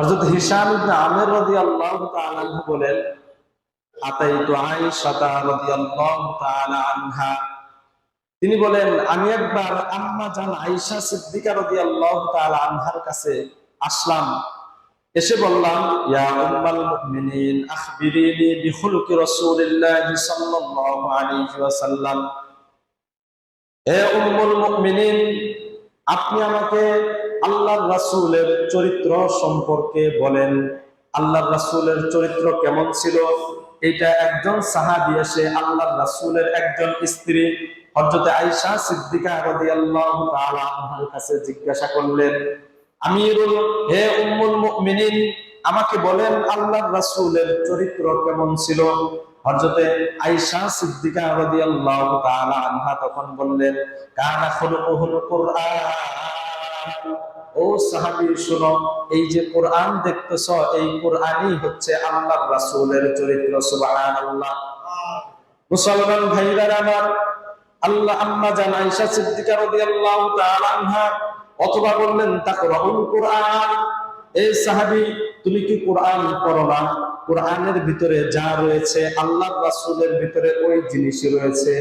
হযরত Hisham ibn আমির রাদিয়াল্লাহু তাআলা আনহু বলেন, আতাইতু রাদিয়াল্লাহু তাআলা আনহা। তিনি বলেন, আমি একবার আম্মা জান আয়েশা সিদ্দিকা রাদিয়াল্লাহু তাআলা আনহার কাছে আসলাম। এসে বললাম, ইয়া উম্মাল মুমিনিন আখবিরিনি সাল্লাল্লাহু আলাইহি ওয়াসাল্লাম। হে উম্মুল মুমিনিন আপনি আমাকে আল্লাহ রাসূলের চরিত্র সম্পর্কে বলেন। আল্লাহ রাসূলের চরিত্র কেমন ছিল? এটা একজন সাহাবী এসে আল্লাহর রাসূলের একজন স্ত্রী হযরতে আয়েশা সিদ্দিকা কাছে জিজ্ঞাসা করলেন, আমিরুল, হে উম্মুল মুমিনিন, আমাকে বলেন আল্লাহর রাসূলের চরিত্র কেমন ছিল? হযরতে আয়েশা সিদ্দিকা রাদিয়াল্লাহু তাআলা আনহা তখন বললেন, কানা খুলুকুহুল কুরআন। ও সাহাবী, শুনো, এই যে কোরআন দেখতেছ, এই কোরআনই হচ্ছে আল্লাহর রাসূলের চরিত্র, সুবহানাল্লাহ। মুসলমান ভাইরা আমার, আল্লাহ আম্মা জান আয়েশা সিদ্দিকা রাদিয়াল্লাহু তাআলা আনহা অথবা বললেন, তাকরাউল কোরআন। এই সাহাবী, তুমি কি কোরআন পড়ো না? কোরআনের ভিতরে যা রয়েছে, আল্লাহর রাসূলের ভিতরে ওই জিনিসই রয়েছে।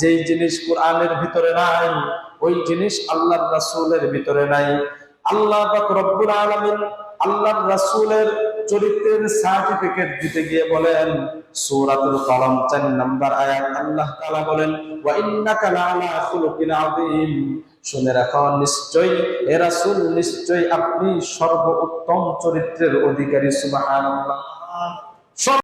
যেই জিনিস কোরআনের ভিতরে নাই, ওই জিনিস আল্লাহর রাসূলের ভিতরে নাই। আল্লাহ রব্বুল আলামিন আল্লাহর রাসূলের চরিত্রের সার্টিফিকেট দিতে গিয়ে বলেন, সূরাতুল কলম 4 নম্বর আয়াত, আল্লাহ তাআলা বলেন, ওয়া ইন্নাকা লাআলা খুলুকিন আযীম। শুনে রাখো নিশ্চয় এ রাসূল নিশ্চয় আপনি সর্বোত্তম চরিত্রের অধিকারী, সুবহানাল্লাহ। সব